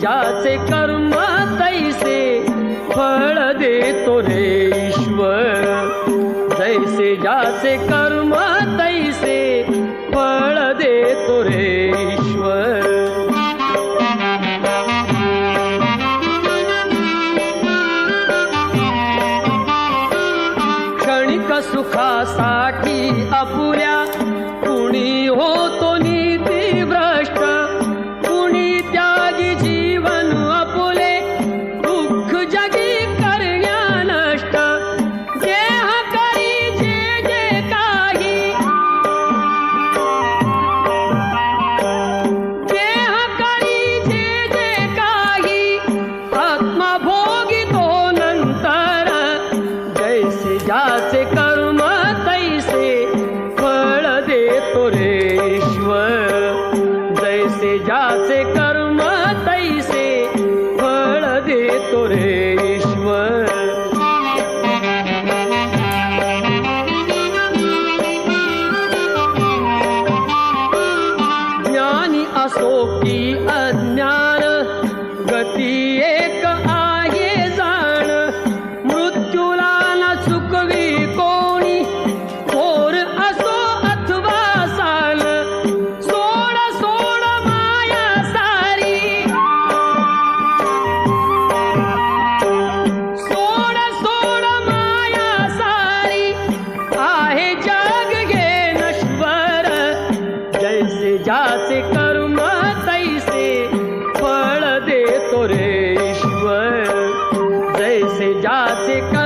ज्याचे कर्म तैसे फळ देतो रे ईश्वर. जैसे ज्याचे कर्म तैसे फळ देतो रे ईश्वर. क्षणिक सुखासाठी अपुऱ्या रे ईश्वर जैसे ज्याचे कर्म तैसे फळ देतो रे ज्ञानी असो की अज्ञान गती ज्याचे कर्म तैसे फळ देतो रे ईश्वर जैसे ज्याचे कर्म